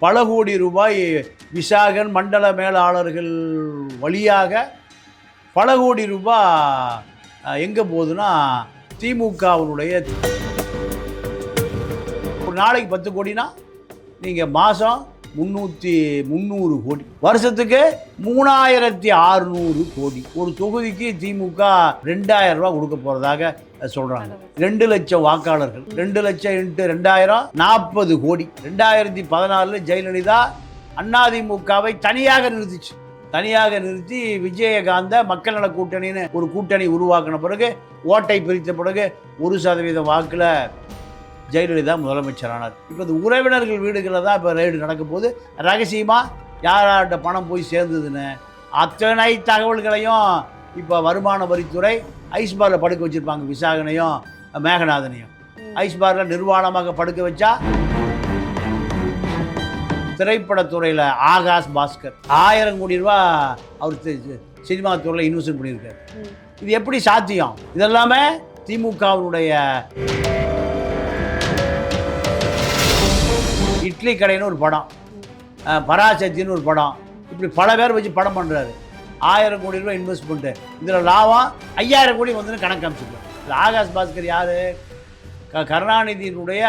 பல கோடி ரூபாய் விசாகன் மண்டல மேலாளர்கள் வழியாக பல கோடி ரூபாய் எங்கே போகுதுன்னா திமுகவினுடைய ஒரு நாளைக்கு பத்து கோடினா நீங்கள் மாதம் முந்நூற்றி முந்நூறு கோடி. வருஷத்துக்கு மூணாயிரத்தி அறுநூறு கோடி. ஒரு தொகுதிக்கு திமுக ரெண்டாயிரம் ரூபா கொடுக்க போகிறதாக சொல்கிறாங்க ரெண்டு லட்சம் வாக்காளர்கள். ரெண்டு லட்சம் இன்ட்டு ரெண்டாயிரம் நாற்பது கோடி. ரெண்டாயிரத்தி பதினாலில் ஜெயலலிதா அதிமுகவை தனியாக நிறுத்திச்சு. தனியாக நிறுத்தி விஜயகாந்த மக்கள் நல கூட்டணின்னு ஒரு கூட்டணி உருவாக்கின பிறகு ஓட்டை பிரித்த பிறகு ஒரு சதவீத வாக்கில் ஜெயலலிதா முதலமைச்சரானார். இப்போ இந்த உறவினர்கள் வீடுகளில் தான் இப்போ ரெய்டு நடக்கும் போது ரகசியமாக யார்கிட்ட பணம் போய் சேர்ந்ததுன்னு? அத்தனை தகவல்களையும் இப்போ வருமான வரித்துறை ஐஸ் பாரில் படுக்க வச்சுருப்பாங்க விசாகனையும் மேகநாதனையும். ஐஸ் பாரில் நிர்வாணமாக படுக்க வச்சா திரைப்படத்துறையில் ஆகாஷ் பாஸ்கர். ஆயிரம் கோடி ரூபா அவர் சினிமா துறையில் இன்வெஸ்ட் பண்ணியிருக்காரு. இது எப்படி சாத்தியம்? இதெல்லாமே திமுகவினுடைய இட்லி கடைன்னு ஒரு படம். பராசக்தின்னு ஒரு படம். இப்படி பல பேர் வச்சு படம் பண்ணுறாரு ஆயிரம் கோடி ரூபாய் இன்வெஸ்ட்மெண்ட்டு இதில் லாபம் ஐயாயிரம் கோடி வந்துன்னு கணக்கு அமைச்சிருக்காரு இது ஆகாஷ் பாஸ்கர் யார்? க கருணாநிதியினுடைய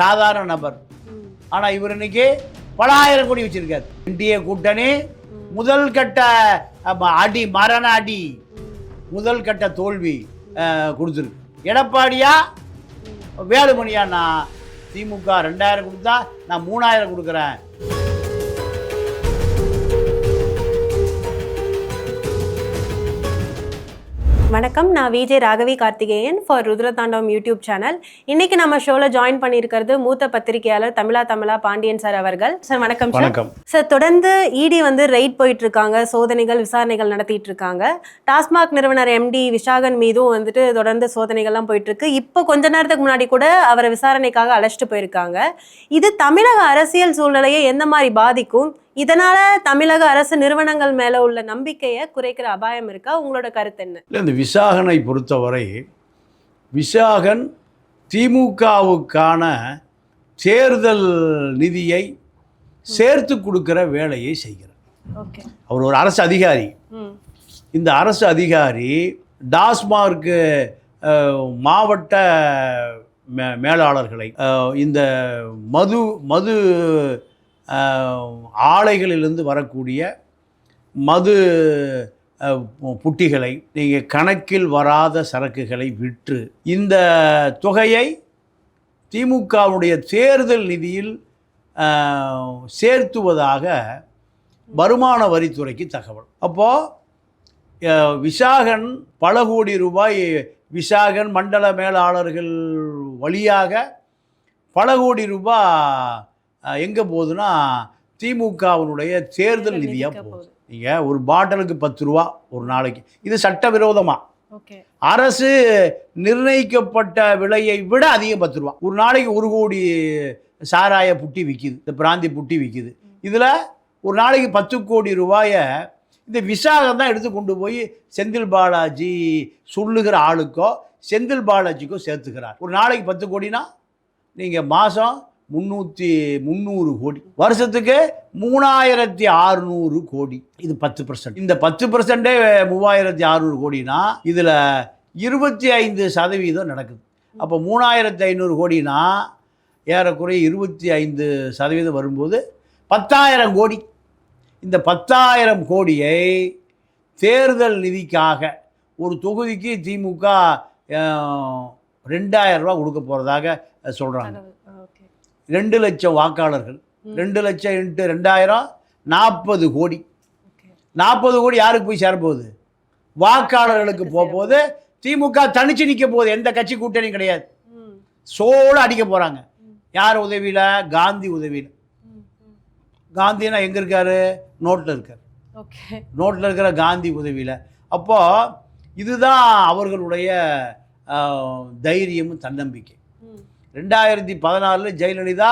சாதாரண நபர். ஆனால் இவர் இன்னைக்கு பல ஆயிரம் கோடி வச்சிருக்காரு. இந்திய கூட்டணி முதல் கட்ட அடி மரண அடி. முதல் கட்ட தோல்வி கொடுத்துருக்கு. எடப்பாடியா வேலுமணியா நான் திமுக ரெண்டாயிரம் கொடுத்தா நான் மூணாயிரம் கொடுக்குறேன். வணக்கம். நான் VJ Raghavi Karthikeyan for Rudrathandavam YouTube channel. இன்னைக்கு நம்ம ஷோல ஜாயின் பண்ணியிருக்கிறது மூத்த பத்திரிகையாளர் தமிழா தமிழா பாண்டியன் சார் அவர்கள். சார் வணக்கம் சார் வணக்கம். சார் தொடர்ந்து இடி வந்து ரைட் போயிட்டு இருக்காங்க சோதனைகள் விசாரணைகள் நடத்திட்டு இருக்காங்க டாஸ்மாக் நிறுவனர் எம்டி விஷாகன் மீதும் வந்துட்டு தொடர்ந்து சோதனைகள்லாம் போயிட்டு இருக்கு இப்போ கொஞ்ச நேரத்துக்கு முன்னாடி கூட அவரை விசாரணைக்காக அழைச்சிட்டு போயிருக்காங்க. இது தமிழக அரசியல் சூழ்நிலையை எந்த மாதிரி பாதிக்கும்? இதனால தமிழக அரசு நிறுவனங்கள் மேல உள்ள நம்பிக்கையை குறைக்கிற அபாயம் இருக்கா? உங்களோட கருத்து என்ன? இல்லை இந்த விசாகனை பொறுத்தவரை விசாகன் திமுகவுக்கான தேர்தல் நிதியை சேர்த்து கொடுக்கிற வேலையை செய்கிறார். அவர் ஒரு அரசு அதிகாரி. இந்த அரசு அதிகாரி டாஸ்மார்க்கு மாவட்ட மேலாளர்களை இந்த மது மது ஆலைகளிலிருந்து வரக்கூடிய மது புட்டிகளை நீங்கள் கணக்கில் வராத சரக்குகளை விற்று இந்த தொகையை திமுகவுடைய தேர்தல் நிதியில் சேர்த்துவதாக வருமான வரித்துறைக்கு தகவல். அப்போது விசாகன் பல கோடி ரூபாய் விசாகன் மண்டல மேலாளர்கள் வழியாக பல கோடி ரூபாய் எங்கே போகுதுன்னா திமுகவினுடைய தேர்தல் நிதியாக போகுது. நீங்கள் ஒரு பாட்டிலுக்கு பத்து ரூபா ஒரு நாளைக்கு. இது சட்டவிரோதமாக அரசு நிர்ணயிக்கப்பட்ட விலையை விட அதிகம் பத்து ரூபா. ஒரு நாளைக்கு ஒரு கோடி சாராய புட்டி விற்கிது இந்த பிராந்தி புட்டி விற்கிது இதில் ஒரு நாளைக்கு பத்து கோடி ரூபாயை இந்த விசாகம் தான் எடுத்து கொண்டு போய் செந்தில் பாலாஜி சொல்லுகிற ஆளுக்கோ செந்தில் பாலாஜிக்கோ சேர்த்துக்கிறார். ஒரு நாளைக்கு பத்து கோடினா நீங்கள் மாதம் முந்நூற்றி முந்நூறு கோடி. வருஷத்துக்கு மூணாயிரத்தி அறுநூறு கோடி. இது பத்து பர்சன்ட் இந்த பத்து பர்சன்டே மூவாயிரத்தி அறுநூறு கோடினா இதில் இருபத்தி ஐந்து சதவீதம் நடக்குது. அப்போ மூணாயிரத்தி ஐநூறு கோடினா ஏறக்குறைய இருபத்தி ஐந்து சதவீதம் வரும்போது பத்தாயிரம் கோடி. இந்த பத்தாயிரம் கோடியை தேர்தல் நிதிக்காக ஒரு தொகுதிக்கு திமுக ரெண்டாயிரம் ரூபா கொடுக்க போகிறதாக சொல்கிறாங்க ரெண்டு லட்சம் வாக்காளர்கள். ரெண்டு லட்சம் இன்ட்டு ரெண்டாயிரம் நாற்பது கோடி. நாற்பது கோடி யாருக்கு போய் சேரப்போகுது வாக்காளர்களுக்கு போக போகுது. திமுக தனிச்சு நிற்க போகுது. எந்த கட்சி கூட்டணியும் கிடையாது. சோட அடிக்க போகிறாங்க. யார் உதவியில்? காந்தி உதவியில். காந்தினா எங்கே இருக்காரு? நோட்டில் இருக்கார். ஓகே. நோட்டில் இருக்கிற காந்தி உதவியில். அப்போது இதுதான் அவர்களுடைய தைரியமும் தன்னம்பிக்கை. ரெண்டாயிரத்தி பதினாலில் ஜெயலலிதா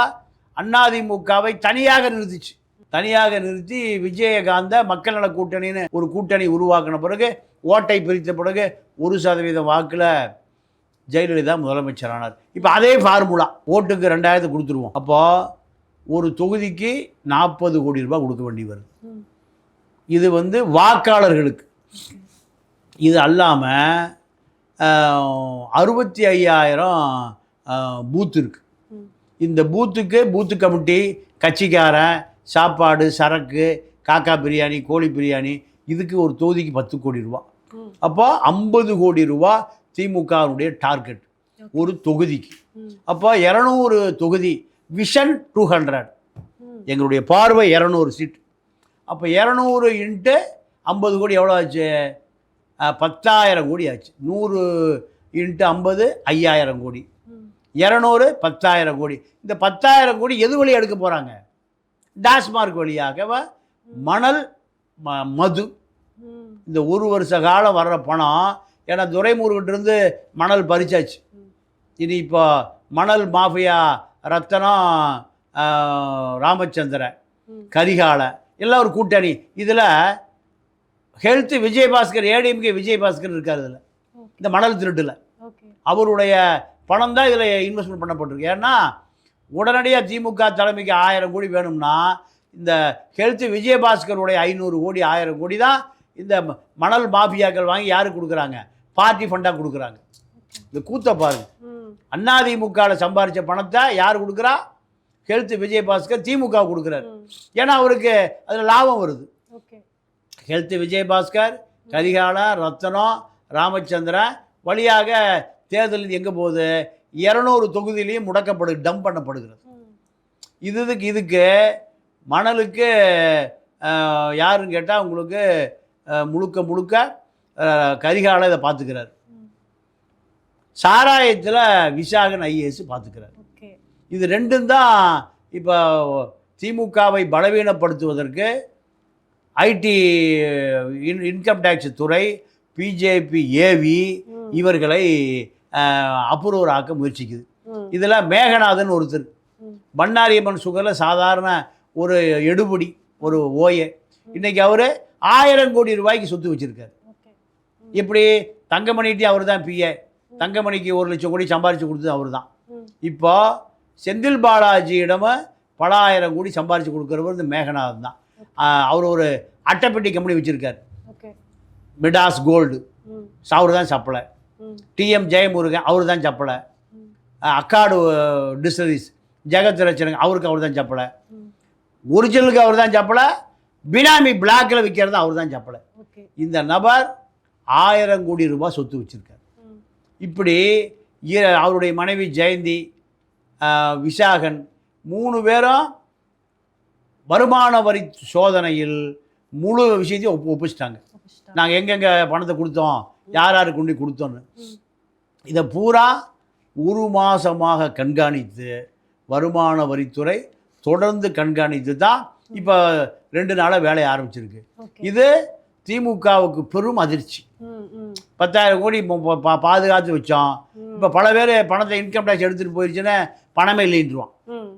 அதிமுகவை தனியாக நிறுத்திச்சு. தனியாக நிறுத்தி விஜயகாந்த மக்கள் நல கூட்டணின்னு ஒரு கூட்டணி உருவாக்கின பிறகு ஓட்டை பிரித்த பிறகு ஒரு சதவீத வாக்கில் ஜெயலலிதா முதலமைச்சரானார். இப்போ அதே ஃபார்முலா ஓட்டுக்கு ரெண்டாயிரத்து கொடுத்துருவோம். அப்போது ஒரு தொகுதிக்கு நாற்பது கோடி ரூபாய் கொடுக்க வேண்டி வருது. இது வந்து வாக்காளர்களுக்கு. இது அல்லாமல் அறுபத்தி ஐயாயிரம் பூத் இருக்கு. இந்த பூத்துக்கு பூத்து கமிட்டி கட்சிக்காரன் சாப்பாடு சரக்கு காக்கா பிரியாணி கோழி பிரியாணி இதுக்கு ஒரு தொகுதிக்கு பத்து கோடி ரூபா. அப்போ ஐம்பது கோடி ரூபா திமுகவுடைய டார்கெட் ஒரு தொகுதிக்கு. அப்போ இரநூறு தொகுதி விஷன் டூ ஹண்ட்ரட் எங்களுடைய பார்வை இரநூறு சீட் அப்போ இரநூறு இன்ட்டு ஐம்பது கோடி எவ்வளோ ஆச்சு? பத்தாயிரம் கோடி ஆச்சு. நூறு இன்ட்டு ஐம்பது ஐயாயிரம் கோடி. இரநூறு பத்தாயிரம் கோடி இந்த பத்தாயிரம் கோடி எது வழி எடுக்க போகிறாங்க டாஸ்மார்க் வழியாக மணல் ம- மது. இந்த ஒரு வருஷ காலம் வர்ற பணம் ஏன்னா துரைமுருகிட்டிருந்து மணல் பறிச்சாச்சு. இது இப்போ மணல் மாஃபியா ரத்தனம் ராமச்சந்திரன் ம். கரிகால எல்லாம் ஒரு கூட்டணி இதில் ஹெல்த் விஜயபாஸ்கர் ஏடிஎம்கே விஜயபாஸ்கர் இருக்கார் இதில் இந்த மணல் திருட்டில் அவருடைய பணம் தான் இதில் இன்வெஸ்ட்மெண்ட் பண்ணப்பட்டிருக்கு. ஏன்னா உடனடியாக திமுக தலைமைக்கு ஆயிரம் கோடி வேணும்னா இந்த ஹெல்த் விஜயபாஸ்கருடைய ஐநூறு கோடி ஆயிரம் கோடி தான் இந்த மணல் மாஃபியாக்கள் வாங்கி யாருக்கு கொடுக்குறாங்க? பார்ட்டி ஃபண்டாக கொடுக்குறாங்க. இந்த கூத்த பாருங்க. அண்ணாதிமுகவில் சம்பாரித்த பணத்தை யார் கொடுக்குறா? ஹெல்த் விஜயபாஸ்கர் திமுக கொடுக்குறாரு. ஏன்னா அவருக்கு அதில் லாபம் வருது. ஓகே. ஹெல்த் விஜயபாஸ்கர் கரிகால ரத்னம் ராமச்சந்திரன் வழியாக தேர்தல் எங்கே போகுது இரநூறு தொகுதியிலையும் முடக்கப்படு டம்ப் பண்ணப்படுகிறது. இது இதுக்கு இதுக்கு மணலுக்கு யாருன்னு கேட்டால் உங்களுக்கு முழுக்க முழுக்க கரிகால இதை பார்த்துக்கிறார். சாராயத்தில் விசாகன் ஐஏஎஸ் பார்த்துக்கிறார் இது ரெண்டும் தான் இப்போ திமுகவை பலவீனப்படுத்துவதற்கு ஐடி இன் இன்கம் டேக்ஸ் துறை பிஜேபி ஏவி. இவர்களை ஆக்க முயற்சிக்குது. இதில் மேகநாதன் ஒருத்தர். பண்ணாரியம்மன் சுகரில் சாதாரண ஒரு எடுபடி ஒரு ஓய. இன்னைக்கு அவர் ஆயிரம் கோடி ரூபாய்க்கு சொத்து வச்சுருக்காரு. இப்படி தங்கமணிட்டி அவர் தான் பிஏ தங்கமணிக்கு ஒரு லட்சம் கோடி சம்பாரித்து கொடுத்தது அவர் தான். இப்போ செந்தில் பாலாஜியிடம் பல ஆயிரம் கோடி சம்பாரித்து கொடுக்குறவர் இந்த மேகநாதன் தான். அவர் ஒரு அட்டைப்பெட்டி கம்பெனி வச்சுருக்கார். மிடாஸ் கோல்டு ம். அவர் தான் சப்ளை. டிஎம் ஜெயமுருகன் அவர் தான் சப்ளை ம். அக்காடு டிஸ்டரிஸ் ஜெகத் ரச்சனங்க அவருக்கு அவர் தான் சப்ளை ம். ஒரிஜினலுக்கு அவர் தான் சப்ளை பினாமி பிளாக்கில் விற்கிறது அவர் தான் ஓகே இந்த நபர் ஆயிரம் கோடி ரூபாய் சொத்து வச்சுருக்கார். இப்படி அவருடைய மனைவி ஜெயந்தி விசாகன் மூணு பேரும் வருமான வரி சோதனையில் முழு விஷயத்தையும் ஒப்பு ஒப்பிச்சிட்டாங்க. நாங்கள் எங்கெங்கே பணத்தை கொடுத்தோம் யார் யாருக்கு கொண்டு கொடுத்தோன்னு. இதை பூரா ஒரு மாதமாக கண்காணித்து வருமான வரித்துறை தொடர்ந்து கண்காணித்து தான் இப்போ ரெண்டு நாளாக வேலையை ஆரம்பிச்சிருக்கு இது திமுகவுக்கு பெரும் அதிர்ச்சி. பத்தாயிரம் கோடி பாதுகாத்து வச்சோம். இப்போ பல பேர் பணத்தை இன்கம் டேக்ஸ் எடுத்துகிட்டு போயிடுச்சுன்னா பணமே இல்லைன்றுவான் ம்.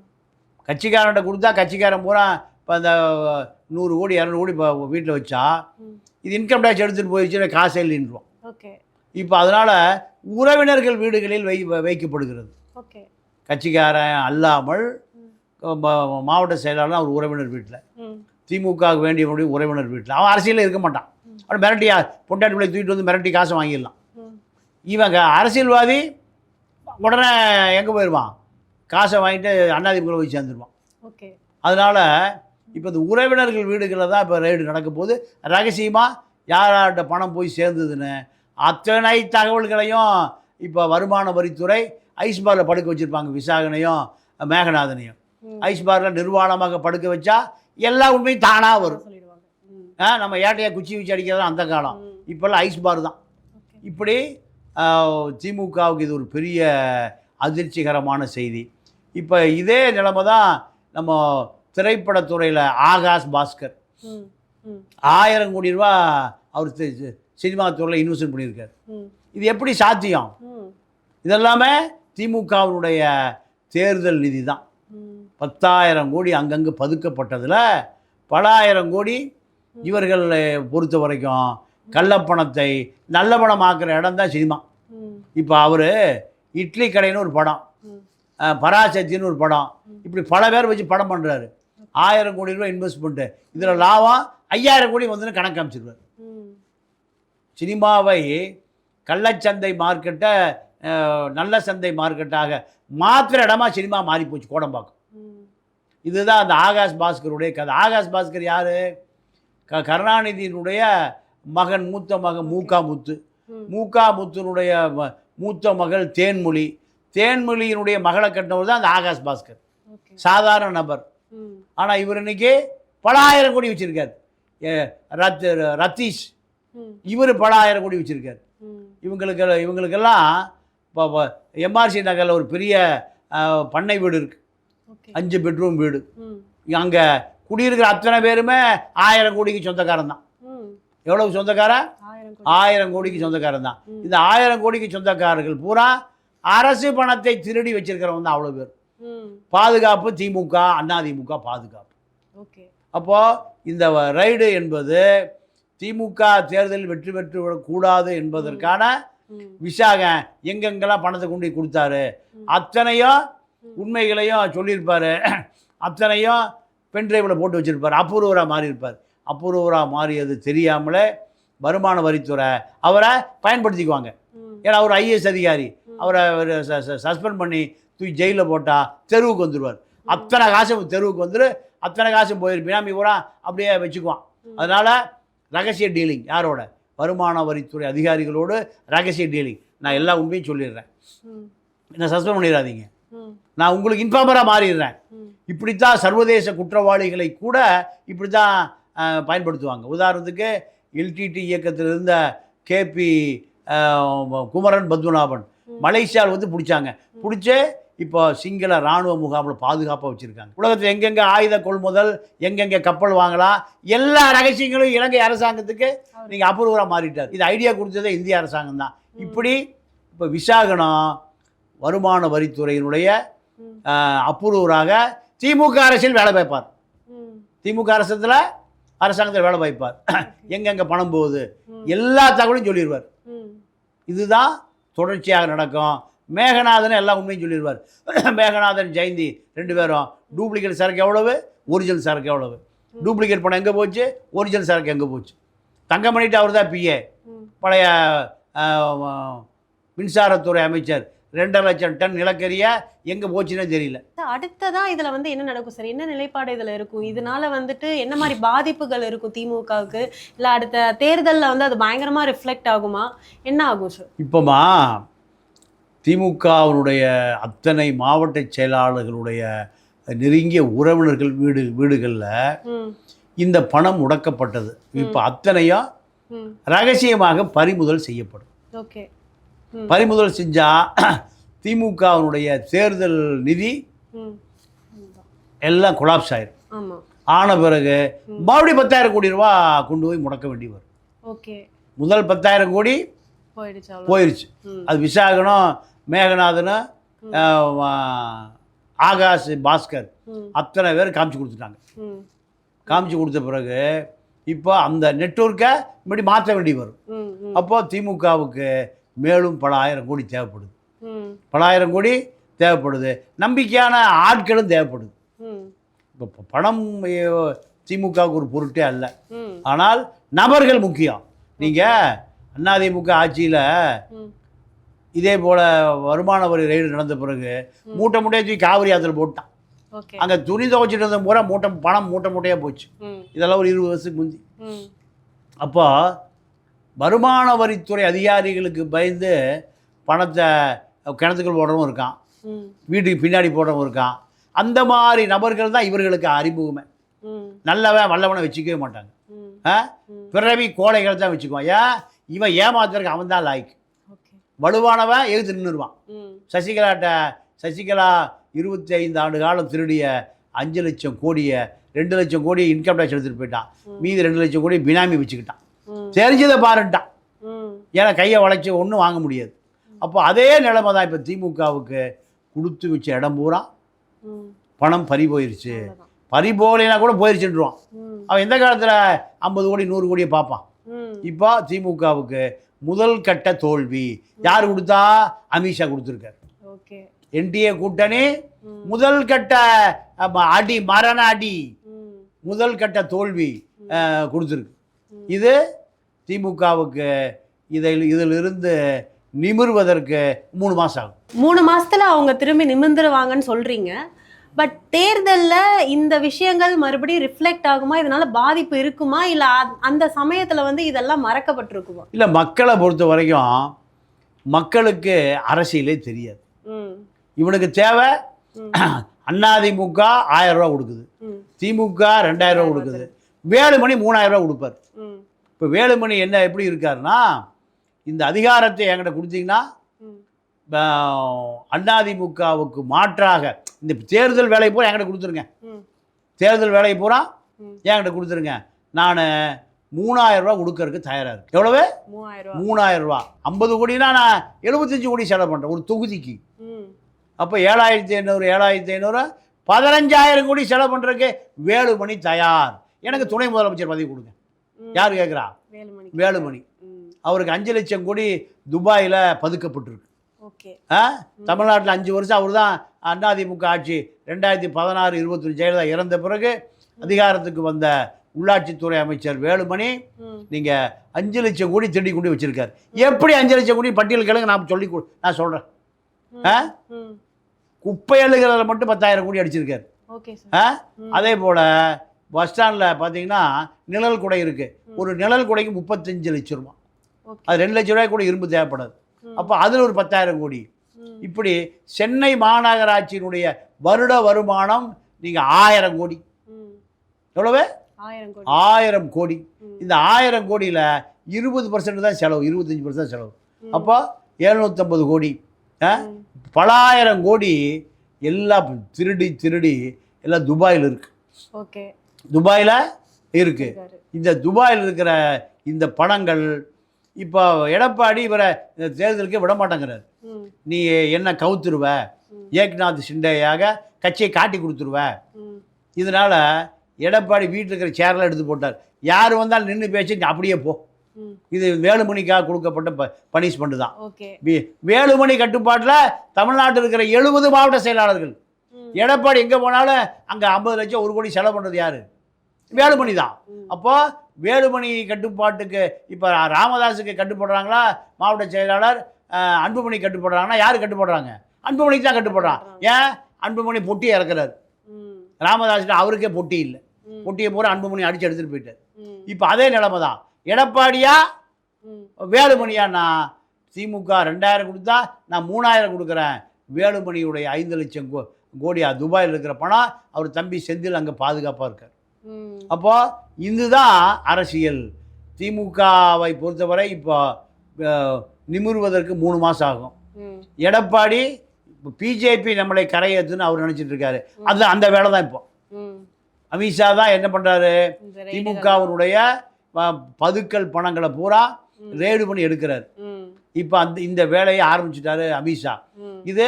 கட்சிக்காரன்ட்ட கொடுத்தா கட்சிக்காரன் பூரா இப்போ அந்த நூறு கோடி இரநூறு கோடி இப்போ வீட்டில் வச்சா. இது இன்கம் டேக்ஸ் எடுத்துகிட்டு போயிடுச்சுன்னா காசே இல்லைன்றுவான் ஓகே இப்போ அதனால் உறவினர்கள் வீடுகளில் வை வைக்கப்படுகிறது. கட்சிக்காரன் அல்லாமல் மாவட்ட செயலாளர் அவர் உறவினர் வீட்டில். திமுகவுக்கு வேண்டியவனுடைய உறவினர் வீட்டில் அவன் அரசியலில் இருக்க மாட்டான். அவன் மிரட்டி பொண்டாட்டி பிள்ளை தூக்கிட்டு வந்து மிரட்டி காசை வாங்கிடலாம். இவங்க அரசியல்வாதி உடனே எங்கே போயிடுவான் காசை வாங்கிட்டு அண்ணாதிமுக போய் சேர்ந்துருவான். ஓகே. அதனால் இப்போ இந்த உறவினர்கள் வீடுகளில் தான் இப்போ ரைடு நடக்க போது ரகசியமாக யார்கிட்ட பணம் போய் சேர்ந்ததுன்னு அத்தனை தகவல்களையும் இப்போ வருமான வரித்துறை ஐஸ் பாரில் படுக்க வச்சுருப்பாங்க விசாகனையும் மேகநாதனையும். ம். ஐஸ் பாரில் நிர்வாணமாக படுக்க வச்சா எல்லா உண்மையும் தானாக வரும். நம்ம ஏட்டையை குச்சி வச்சு அடிக்கிறது அந்த காலம். இப்போல்லாம் ஐஸ் பார் தான். இப்படி திமுகவுக்கு இது ஒரு பெரிய அதிர்ச்சிகரமான செய்தி. இப்போ இதே நிலைமை தான் நம்ம திரைப்படத்துறையில் ஆகாஷ் பாஸ்கர். ஆயிரம் கோடி ரூபா அவர் சினிமா துறையில் இன்வெஸ்ட் பண்ணியிருக்காரு. இது எப்படி சாத்தியம். இதெல்லாமே திமுகவினுடைய தேர்தல் நிதி தான். பத்தாயிரம் கோடி அங்கங்கே பதுக்கப்பட்டதில் பல ஆயிரம் கோடி இவர்கள் பொறுத்த வரைக்கும் கள்ளப்பணத்தை நல்ல பணமாக்குற இடம் தான் சினிமா. இப்போ அவர் இட்லி கடைன்னு ஒரு படம் பராசக்தின்னு ஒரு படம் இப்படி பல பேர் வச்சு படம் பண்ணுறாரு ஆயிரம் கோடி ரூபாய் இன்வெஸ்ட்மெண்ட்டு இதில் லாபம் ஐயாயிரம் கோடி வந்துன்னு கணக்கு காமிச்சிருவார் ம். சினிமாவை கள்ளச்சந்தை மார்க்கெட்டை நல்ல சந்தை மார்க்கெட்டாக மாத்திர இடமா சினிமா மாறி போச்சு கோடம்பாக்கம். இதுதான் அந்த ஆகாஷ் பாஸ்கருடைய கதை. ஆகாஷ் பாஸ்கர் யார்? க கருணாநிதியினுடைய மகன் மூத்த மகன் மூக்கா முத்து. மூக்கா முத்துனுடைய மூத்த மகள் தேன்மொழி. தேன்மொழியினுடைய மகளை கட்டினவர் தான் அந்த ஆகாஷ் பாஸ்கர். சாதாரண நபர். ஆனால் இவர் இன்னைக்கு பல ஆயிரம் கோடி வச்சுருக்கார். ரத் ரத்தீஷ். இவர் பல ஆயிரம் கோடி வச்சுருக்கார். இவங்களுக்கு இவங்களுக்கெல்லாம் இப்போ எம்ஆர்சி நகரில் ஒரு பெரிய பண்ணை வீடு இருக்குது அஞ்சு பெட்ரூம் வீடு. அங்கே குடியிருக்கிற அத்தனை பேருமே ஆயிரம் கோடிக்கு சொந்தக்காரன் தான். எவ்வளவு சொந்தக்காரன் ஆயிரம் கோடி. ஆயிரம் கோடிக்கு சொந்தக்காரன் தான். இந்த ஆயிரம் கோடிக்கு சொந்தக்காரர்கள் பூரா அரசு பணத்தை திருடி வச்சிருக்கிறவங்க தான் அவ்வளோ பேர். பாதுகாப்பு திமுக அதிமுக பாதுகாப்பு ஓகே அப்போது இந்த ரைடு என்பது திமுக தேர்தலில் வெற்றி பெற்று விடக்கூடாது என்பதற்கான ம். விசாகம் எங்கெங்கெல்லாம் பணத்தை கொண்டு கொடுத்தாரு. அத்தனையும் உண்மைகளையும் சொல்லியிருப்பாரு. அத்தனையும் பென்ட்ரைவில் போட்டு வச்சிருப்பாரு. அபூர்வராக மாறி இருப்பார் அபூர்வராக மாறியது தெரியாமலே வருமான வரித்துறை அவரை பயன்படுத்திக்குவாங்க. ஏன்னா அவர் ஐஏஎஸ் அதிகாரி. அவரை சஸ்பெண்ட் பண்ணி தூக்கி ஜெயிலில் போட்டால் தெருவுக்கு வந்துடுவார் அத்தனை காசும் தெருவுக்கு வந்துரு அத்தனை காசும் போயிரு பினாமி பூரா அப்படியே வச்சுக்குவான். அதனால் ரகசிய டீலிங். யாரோட? வருமான வரித்துறை அதிகாரிகளோடு ரகசிய டீலிங். நான் எல்லா உண்மையும் சொல்லிடுறேன். என்னை சஸ்பெண்ட் பண்ணிடாதீங்க. நான் உங்களுக்கு இன்ஃபார்மராக மாறிடுறேன். இப்படித்தான் சர்வதேச குற்றவாளிகளை கூட இப்படி தான் பயன்படுத்துவாங்க. உதாரணத்துக்கு எல்டிடி இயக்கத்தில் இருந்த கேபி குமரன் பத்மநாபன். மலேசியாவில் வந்து பிடிச்சாங்க. பிடிச்சி இப்போ சிங்கள இராணுவ முகாமில் பாதுகாப்பாக வச்சுருக்காங்க. உலகத்தில் எங்கெங்கே ஆயுத கொள்முதல் எங்கெங்கே கப்பல் வாங்கலாம் எல்லா ரகசியங்களும் இலங்கை அரசாங்கத்துக்கு நீங்கள் அபூர்வராக மாறிட்டார். இது ஐடியா கொடுத்ததே இந்திய அரசாங்கம் தான் இப்படி இப்போ விசாகனம் வருமான வரித்துறையினுடைய அப்ரூவராக திமுக அரசில் வேலை பார்ப்பார். திமுக அரசத்தில் அரசாங்கத்தில் வேலை பார்ப்பார் எங்கெங்கே பணம் போகுது. எல்லா தகவலும் சொல்லிடுவார். இதுதான் தொடர்ச்சியாக நடக்கும். மேகநாதன் எல்லா உண்மையும் சொல்லிடுவார். மேகநாதன் ஜெயந்தி ரெண்டு பேரும். டூப்ளிகேட் சரக்கு எவ்வளவு? ஒரிஜினல் சரக்கு எவ்வளவு? டூப்ளிகேட் பணம் எங்கே போச்சு? ஒரிஜினல் சரக்கு எங்கே போச்சு? தங்கமணிட்டு அவர் தான் பிஏ. பழைய மின்சாரத்துறை அமைச்சர். ரெண்டரை லட்சம் டன் நிலக்கரிய எங்கே போச்சுன்னே தெரியல. அடுத்ததா இதுல வந்து என்ன நடக்கும் சார்? என்ன நிலைப்பாடு இதுல இருக்கும்? இதனால வந்துட்டு என்ன மாதிரி பாதிப்புகள் இருக்கும் திமுகவுக்கு? இல்ல அடுத்த தேர்தல்ல வந்து அது பயங்கரமா ரிஃப்ளெக்ட் ஆகுமா? என்ன ஆகும் சார்? இப்போமா திமுகவினுடைய அத்தனை மாவட்ட செயலாளர்களுடைய நெருங்கிய உறவினர்கள் வீடு வீடுகளில். இந்த பணம் முடக்கப்பட்டது. இப்போ அத்தனையும் ம். ரகசியமாக பறிமுதல் செய்யப்படும். பறிமுதல் செஞ்சால் திமுகவினுடைய தேர்தல் நிதி. எல்லாம் கொலாப்ஸ் ஆயிரும். ஆன பிறகு மறுபடியும் பத்தாயிரம் கோடி ரூபா கொண்டு போய் முடக்க வேண்டி வரும். ஓகே. முதல் பத்தாயிரம் கோடி போயிடுச்சு. அது விசாகனும் ஆஹ், ஆகாஷ் பாஸ்கர். அத்தனை பேர் காமிச்சு கொடுத்துட்டாங்க. காமிச்சு கொடுத்த பிறகு இப்போ அந்த நெட்வொர்க்கை இப்படி மாற்ற வேண்டி வரும். அப்போ திமுகவுக்கு மேலும் பல ஆயிரம் கோடி தேவைப்படுது. பல ஆயிரம் கோடி தேவைப்படுது நம்பிக்கையான ஆட்களும் தேவைப்படுது. இப்போ பணம் திமுகவுக்கு ஒரு பொருட்டே அல்ல. ஆனால் நபர்கள் முக்கியம் நீங்கள் அதிமுக ஆட்சியில். இதே போல் வருமான வரி ரெய்டு நடந்த பிறகு மூட்டை மூட்டையை தூக்கி காவிரி ஆற்றுல போட்டான். அங்கே துணி துவைச்சிட்டு இருந்த பூரா மூட்டை பணம் மூட்டை மூட்டையாக போச்சு. இதெல்லாம் ஒரு இருபது வருஷத்துக்கு முந்தி. அப்போ வருமான வரித்துறை அதிகாரிகளுக்கு பயந்து பணத்தை கிணத்துக்குள் போடுறவன் இருக்கான். வீட்டுக்கு பின்னாடி போடுறவன் இருக்கான். அந்த மாதிரி நபர்கள் தான் இவர்களுக்கு அறிமுகமே. நல்லவன் வல்லவனை வச்சுக்கவே மாட்டாங்க. பிறவி கோழைகளை தான் வச்சுக்குவான். ஏன்? இவன் ஏமாத்துறதுக்கு அவன் தான் லாய்க்கு. வலுவானவன் எதிர்த்து நின்றுடுவான். சசிகலாட்ட சசிகலா இருபத்தி ஐந்து ஆண்டு காலம் திருடிய அஞ்சு லட்சம் கோடியை ரெண்டு லட்சம் கோடியை இன்கம் டேக்ஸ் எடுத்துகிட்டு போயிட்டான் மீதி ரெண்டு லட்சம் கோடி பினாமி வச்சுக்கிட்டான். தெரிஞ்சதை பாருன்ட்டான் ம். ஏன்னா கையை வளைச்சி ஒன்றும் வாங்க முடியாது அப்போ அதே நிலைமை தான் இப்போ திமுகவுக்கு கொடுத்து வச்ச இடம் பூரா. பணம் பறி போயிருச்சு. பறி போகலைன்னா கூட போயிருச்சுன்றான். அவன் எந்த காலத்தில் ஐம்பது கோடி நூறு கோடியை பார்ப்பான். இப்போ திமுகவுக்கு முதல் கட்ட தோல்வி. யார் கொடுத்தா? அமித்ஷா கொடுத்துருக்காரு. ஓகே. என்டிஏ கூட்டணி முதல் கட்ட அடி மரண அடி முதல் கட்ட தோல்வி கொடுத்துருக்கு. இது திமுகவுக்கு இதில் இதிலிருந்து நிமிர்வதற்கு மூணு மாதம் ஆகும். மூணு மாசத்துல அவங்க திரும்பி நிமிர்ந்துருவாங்கன்னு சொல்றீங்க. பட் தேர்தல்ல இந்த விஷயங்கள் மறுபடியும் ரிஃப்ளெக்ட் ஆகுமா? இதனால பாதிப்பு இருக்குமா? இல்ல அந்த சமயத்துல வந்து இதெல்லாம் மறக்கப்பட்டிருக்குமா? இல்லை மக்களை பொறுத்த வரைக்கும் மக்களுக்கு அரசியலே தெரியாது. இவனுக்கு தேவை ம். அதிமுக ஆயிரம் ரூபா கொடுக்குது. திமுக ரெண்டாயிரம் ரூபா கொடுக்குது. வேலுமணி மூணாயிரம் ரூபா கொடுப்பார். இப்போ வேலுமணி என்ன எப்படி இருக்காருன்னா இந்த அதிகாரத்தை என்கிட்ட கொடுத்தீங்கன்னா அதிமுகவுக்கு மாற்றாக இந்த தேர்தல் வேலையை பூரா என்கிட்ட கொடுத்துருங்க. தேர்தல் வேலையை பூரா. என்கிட்ட கொடுத்துருங்க. நான் மூணாயிரம் ரூபா கொடுக்கறதுக்கு தயாராக இருக்கு எவ்வளவு? மூணாயிரம் ரூபா. ஐம்பது கோடினா நான் எழுபத்தஞ்சு கோடி செலவு பண்ணுறேன் ஒரு தொகுதிக்கு. அப்போ ஏழாயிரத்தி ஐநூறு ஏழாயிரத்தி ஐநூறு பதினஞ்சாயிரம் கோடி செலவு பண்ணுறதுக்கு வேலுமணி தயார். எனக்கு துணை முதலமைச்சர் பதவி கொடுங்க. யார் கேட்குறா வேலுமணி. அவருக்கு அஞ்சு லட்சம் கோடி துபாயில் பதுக்கப்பட்டிருக்கு. ஓகே. ஆ? தமிழ்நாட்டில் அஞ்சு வருஷம் அவர் தான் அதிமுக ஆட்சி ரெண்டாயிரத்தி பதினாறு இருபத்தொன்று ஜெயலலிதா இறந்த பிறகு அதிகாரத்துக்கு வந்த உள்ளாட்சித்துறை அமைச்சர் வேலுமணி நீங்கள் அஞ்சு லட்சம் கோடி திருடி கொண்டு வச்சிருக்காரு. எப்படி அஞ்சு லட்சம் கோடி பட்டியல் கேளுங்க நான் சொல்லி கொடு- நான் சொல்கிறேன் ஆ? குப்பை அள்ளுகிறதுல மட்டும் பத்தாயிரம் கோடி அடிச்சிருக்காரு. ஆ. அதே போல் பஸ் ஸ்டாண்டில் பார்த்தீங்கன்னா நிழல் குடை இருக்குது ஒரு நிழல் குடைக்கு முப்பத்தஞ்சு லட்சம் ரூபா அது ரெண்டு லட்ச ரூபாய் கூட இரும்பு தேவைப்படாது. அப்போ அதில் ஒரு பத்தாயிரம் கோடி. இப்படி சென்னை மாநகராட்சியினுடைய வருட வருமானம் நீங்கள் ஆயிரம் கோடி. எவ்வளவு? ஆயிரம் கோடி. இந்த ஆயிரம் கோடியில் இருபது பர்சன்ட் தான் செலவு இருபத்தஞ்சி பர்சன்ட் செலவு. அப்போ எழுநூற்றம்பது கோடி. பலாயிரம் கோடி எல்லாம் திருடி திருடி எல்லாம் துபாயில் இருக்கு. ஓகே. துபாயில் இருக்கு. இந்த துபாயில் இருக்கிற இந்த பணங்கள் இப்போ எடப்பாடி இவரை இந்த தேர்தலுக்கு விட மாட்டேங்கிறார். நீ என்ன கவுத்துருவ. ஏக்நாத் ஷிண்டேயாக கட்சியை காட்டி கொடுத்துருவ? இதனால் எடப்பாடி வீட்டில் இருக்கிற சேர்லாம் எடுத்து போட்டார். யார் வந்தாலும் நின்று பேசி அப்படியே போ. இது வேலுமணிக்காக கொடுக்கப்பட்ட ப பனிஷ்மெண்ட் தான். வேலுமணி கட்டுப்பாட்டில் தமிழ்நாட்டில் இருக்கிற எழுபது மாவட்ட செயலாளர்கள். எடப்பாடி எங்கே போனாலும் அங்கே ஐம்பது லட்சம் ஒரு கோடி செலவு பண்ணுறது யார்? வேலுமணி தான். ம். வேலுமணி கட்டுப்பாட்டுக்கு இப்போ ராமதாஸுக்கு கட்டுப்படுறாங்களா? மாவட்ட செயலாளர் அன்புமணி கட்டுப்படுறாங்கன்னா யார் கட்டுப்படுறாங்க? அன்புமணிக்கு தான் கட்டுப்படுறான். ஏன்? அன்புமணி பொட்டி இறக்குறாரு. ம். ராமதாஸ் அவருக்கே பொட்டி இல்லை. பொட்டியை பூரா அன்புமணி அடிச்சு எடுத்துட்டு போயிட்டார். இப்போ அதே நிலைமை தான் எடப்பாடியா? வேலுமணியா நான் திமுக ரெண்டாயிரம் கொடுத்தா நான் மூணாயிரம் கொடுக்குறேன். வேலுமணியுடைய ஐந்து லட்சம் கோ கோடியா துபாயில் இருக்கிற பணம் அவர் தம்பி செந்தில் அங்கே பாதுகாப்பாக இருக்கார். ம். அப்போ இதுதான் அரசியல். திமுகவை பொறுத்தவரை இப்போ நிமிர்வதற்கு மூணு மாதம் ஆகும். எடப்பாடி பிஜேபி நம்மளை கரையேற்றுன்னு அவர் நினச்சிட்டு இருக்காரு. அது அந்த வேலை தான் இப்போ அமித்ஷா தான் என்ன பண்ணுறாரு. திமுகவினுடைய பதுக்கல் பணங்களை பூரா. ரேடு பண்ணி எடுக்கிறார். இப்போ அந்த இந்த வேலையை ஆரம்பிச்சிட்டாரு அமித்ஷா. இது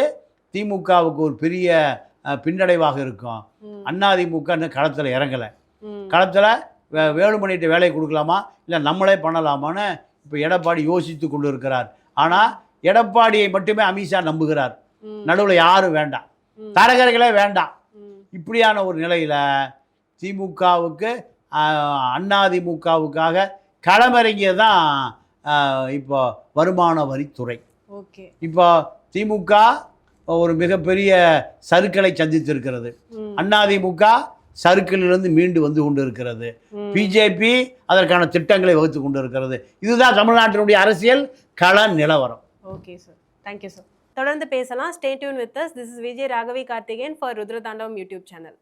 திமுகவுக்கு ஒரு பெரிய பின்னடைவாக இருக்கும். அதிமுக இன்னும் களத்தில் இறங்கலை. களத்தில் வேலுமணிகிட்ட வேலையை கொடுக்கலாமா? இல்லை நம்மளே பண்ணலாமான்னு இப்போ எடப்பாடி யோசித்து கொண்டு இருக்கிறார் ஆனால் எடப்பாடியை மட்டுமே அமித்ஷா நம்புகிறார். நடுவில் யாரும் வேண்டாம். தரகர்களே வேண்டாம். இப்படியான ஒரு நிலையில் திமுகவுக்கு அதிமுகவுக்காக களமிறங்கியது தான் இப்போ வருமான வரித்துறை. ஓகே. இப்போ திமுக ஒரு மிகப்பெரிய சறுக்கலை சந்தித்திருக்கிறது. அதிமுக சறுக்கலிலிருந்து மீண்டு வந்து கொண்டு இருக்கிறது. பிஜேபி அதற்கான திட்டங்களை வகுத்து கொண்டு இருக்கிறது இதுதான் தமிழ்நாட்டினுடைய அரசியல் கள நிலவரம். ஓகே சார் தேங்க்யூ சார் தொடர்ந்து பேசலாம். Stay tune with us this is Vijay Raghavi Karthikeyan for Rudrathandavam YouTube channel